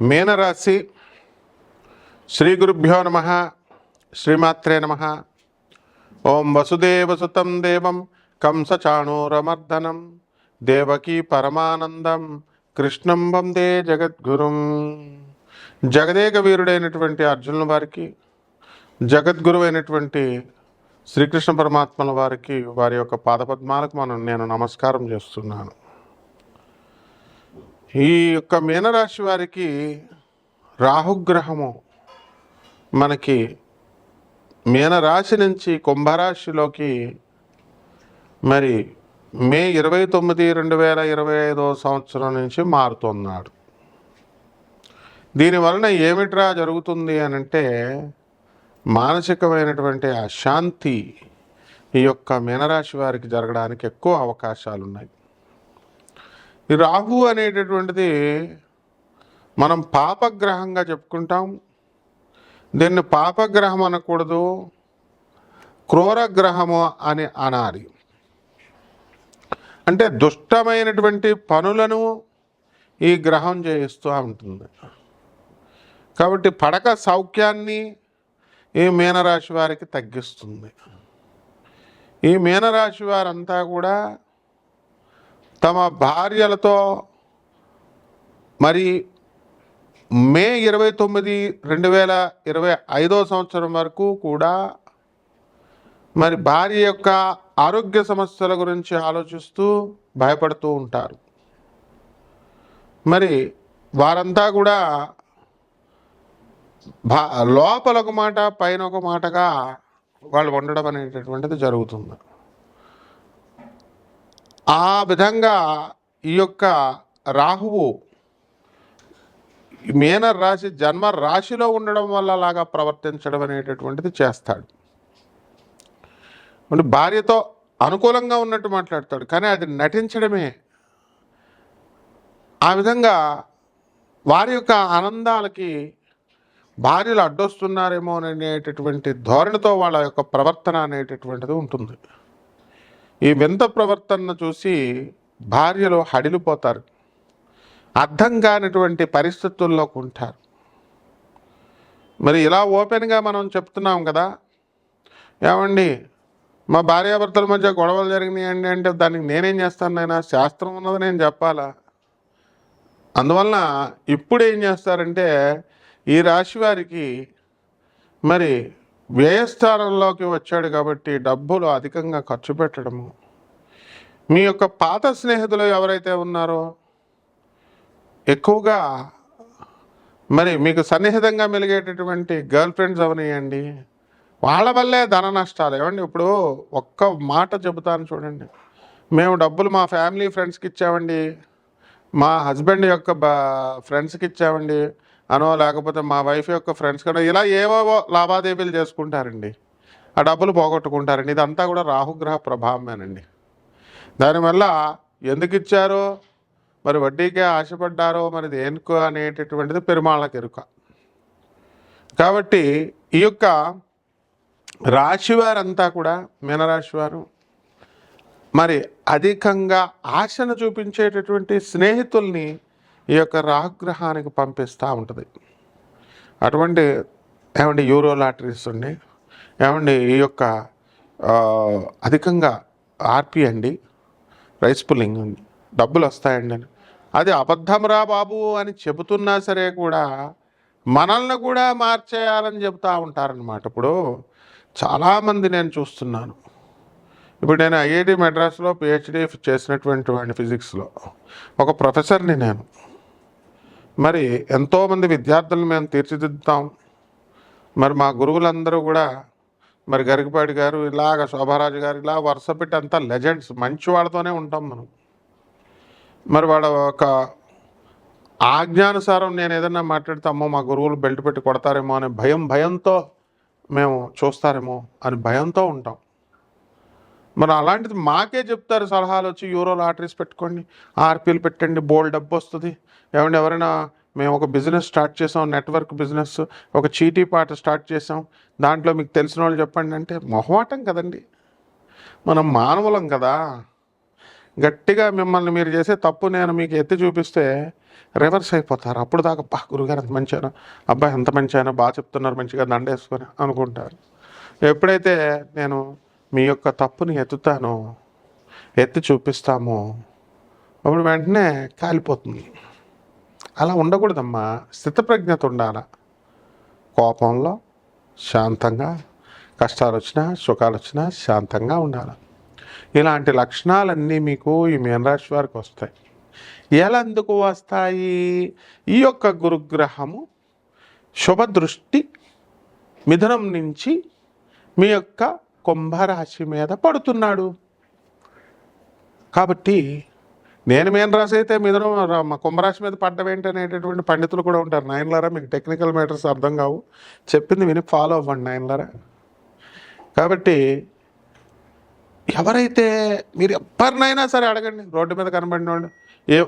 మీనరాశి శ్రీ గురుభ్యో నమ శ్రీమాత్రే నమ. ఓం వసుదేవసుతం దేవం కంసచాణూరమర్దనం దేవకీ పరమానందం కృష్ణం వందే జగద్గురుం. జగదేక వీరుడైనటువంటి అర్జునుల వారికి జగద్గురు అయినటువంటి శ్రీకృష్ణ పరమాత్మల వారికి వారి యొక్క పాదపద్మాలకు మనం నేను నమస్కారం చేస్తున్నాను. ఈ యొక్క మీనరాశి వారికి రాహుగ్రహము మనకి మీనరాశి నుంచి కుంభరాశిలోకి మరి మే ఇరవై తొమ్మిది రెండు వేల ఇరవై ఐదో సంవత్సరం నుంచి మారుతున్నాడు. దీనివలన ఏమిట్రా జరుగుతుంది అని అంటే మానసికమైనటువంటి అశాంతి ఈ యొక్క మీనరాశి వారికి జరగడానికి ఎక్కువ అవకాశాలు ఉన్నాయి ఈ రాహు అనేటటువంటిది మనం పాపగ్రహంగా చెప్పుకుంటాం. దీన్ని పాపగ్రహం అనకూడదు. క్రూరగ్రహము అని అనాలి. అంటే దుష్టమైనటువంటి పనులను ఈ గ్రహం చేయిస్తూ ఉంటుంది. కాబట్టి పడక సౌఖ్యాన్ని ఈ మీనరాశి వారికి తగ్గిస్తుంది. ఈ మీనరాశి వారంతా కూడా తమ భార్యలతో మరి మే ఇరవై తొమ్మిది రెండు వేల ఇరవై ఐదో సంవత్సరం వరకు కూడా మరి భార్య యొక్క ఆరోగ్య సమస్యల గురించి ఆలోచిస్తూ భయపడుతూ ఉంటారు. మరి వారంతా కూడా భా లోపల ఒక మాట పైన ఒక మాటగా వాళ్ళు ఉండడం అనేటటువంటిది జరుగుతుంది. ఆ విధంగా ఈ యొక్క రాహువు మేనర్ రాశి జన్మ రాశిలో ఉండడం వల్ల అలాగా ప్రవర్తించడం అనేటటువంటిది చేస్తాడు. అంటే భార్యతో అనుకూలంగా ఉన్నట్టు మాట్లాడతాడు. కానీ అది నటించడమే. ఆ విధంగా వారి యొక్క ఆనందాలకి భార్యలు అడ్డొస్తున్నారేమో అనేటటువంటి ధోరణితో వాళ్ళ యొక్క ప్రవర్తన అనేటటువంటిది ఉంటుంది. ఈ వింత ప్రవర్తనను చూసి భార్యలో హడిలిపోతారు. అర్థం కానిటువంటి పరిస్థితుల్లోకి ఉంటారు మరి ఇలా ఓపెన్గా మనం చెప్తున్నాం కదా ఏమండి? మా భార్యాభర్తల మధ్య గొడవలు జరిగినాయండి అంటే దానికి నేనేం చేస్తాను నాయన? శాస్త్రం ఉన్నది నేను చెప్పాలా? అందువలన ఇప్పుడు ఏం చేస్తారంటే ఈ రాశి వారికి మరి వ్యయస్థానంలోకి వచ్చాడు కాబట్టి డబ్బులు అధికంగా ఖర్చు పెట్టడము. మీ యొక్క పాత స్నేహితులు ఎవరైతే ఉన్నారో ఎక్కువగా మరి మీకు సన్నిహితంగా మెలిగేటటువంటి గర్ల్ ఫ్రెండ్స్ అవనియండి వాళ్ళ వల్లే ధన నష్టాలు. ఏమండి ఇప్పుడు ఒక్క మాట చెబుతాను చూడండి. మేము డబ్బులు మా ఫ్యామిలీ ఫ్రెండ్స్కి ఇచ్చామండి. మా హస్బెండ్ యొక్క బా ఫ్రెండ్స్కి ఇచ్చామండి. అనో లేకపోతే మా వైఫ్ యొక్క ఫ్రెండ్స్ కూడా ఇలా ఏవేవో లావాదేవీలు చేసుకుంటారండి. ఆ డబ్బులు పోగొట్టుకుంటారండి. ఇదంతా కూడా రాహుగ్రహ ప్రభావమేనండి. దానివల్ల ఎందుకు ఇచ్చారో మరి వడ్డీకే ఆశపడ్డారో మరి దేనికో అనేటటువంటిది పెరుమాళ్ళ కెరుక కాబట్టి ఈ యొక్క రాశివారంతా కూడా మీనరాశి వారు మరి అధికంగా ఆశను చూపించేటటువంటి స్నేహితుల్ని ఈ యొక్క రాగ్రహానికి పంపిస్తూ ఉంటుంది. అటువంటి ఏమండి యూరో లాటరీస్ ఉండి ఏమండి ఈ యొక్క అధికంగా ఆర్పి అండి? రైస్ పుల్లింగ్ అండి డబ్బులు వస్తాయండి అని అది అబద్ధంరా బాబు అని చెబుతున్నా సరే కూడా మనల్ని కూడా మార్చేయాలని చెబుతూ ఉంటారనమాట ఇప్పుడు చాలామంది నేను చూస్తున్నాను. ఇప్పుడు నేను ఐఐటి మెడ్రాస్లో పిహెచ్డి చేసినటువంటి వాడిని ఫిజిక్స్లో. ఒక ప్రొఫెసర్ని నేను. మరి ఎంతోమంది విద్యార్థులను మేము తీర్చిదిద్దుతాం. మరి మా గురువులందరూ కూడా మరి గరికపాటి గారు ఇలాగ శోభారాజు గారు ఇలా వరుస పెట్టి అంతా లెజెండ్స్ మంచి వాళ్ళతోనే ఉంటాం మనం. మరి వాళ్ళ ఒక ఆజ్ఞానుసారం నేను ఏదైనా మాట్లాడితే అమ్మో మా గురువులు బెల్ట్ పెట్టి కొడతారేమో అనే భయం భయంతో మేము చూస్తారేమో అని భయంతో ఉంటాం. మరి అలాంటిది మాకే చెప్తారు సలహాలు వచ్చి యూరో లాటరీస్ పెట్టుకోండి ఆర్పీలు పెట్టండి బోల్డ్ డబ్బు వస్తుంది. ఏమంటే ఎవరైనా మేము ఒక బిజినెస్ స్టార్ట్ చేసాం నెట్వర్క్ బిజినెస్ ఒక చీటీ పాట స్టార్ట్ చేసాం. దాంట్లో మీకు తెలిసిన వాళ్ళు చెప్పండి అంటే మొహమాటం కదండి. మనం మానవులం కదా. గట్టిగా మిమ్మల్ని మీరు చేసే తప్పు నేను మీకు ఎత్తి చూపిస్తే రివర్స్ అయిపోతారు. అప్పుడు దాకా బా గురుగారు ఎంత మంచి అబ్బాయి ఎంత మంచి అయినా బాగా చెప్తున్నారు మంచిగా దండేసుకొని అనుకుంటారు. ఎప్పుడైతే నేను మీ యొక్క తప్పుని ఎత్తుతాను ఎత్తి చూపిస్తామో. అప్పుడు వెంటనే కాలిపోతుంది. అలా ఉండకూడదమ్మా. స్థితప్రజ్ఞత ఉండాల? కోపంలో శాంతంగా కష్టాలు వచ్చినా సుఖాలు వచ్చినా శాంతంగా ఉండాలి? ఇలాంటి లక్షణాలన్నీ మీకు ఈ మీనరాశి వారికి వస్తాయి. ఎలా ఎందుకు వస్తాయి? ఈ యొక్క గురుగ్రహము శుభ దృష్టి మిథునం నుంచి మీ యొక్క కుంభరాశి మీద పడుతున్నాడు. కాబట్టి నేను మేన రాశి అయితే మిథునం కుంభరాశి మీద పడ్డం ఏంటి అనేటటువంటి పండితులు కూడా ఉంటారు. నైన్లరా మీకు టెక్నికల్ మ్యాటర్స్ అర్థం కావు. చెప్పింది విని ఫాలో అవ్వండి నైన్లరా కాబట్టి ఎవరైతే మీరు ఎవరినైనా సరే అడగండి. రోడ్డు మీద కనబడిన వాళ్ళు ఏ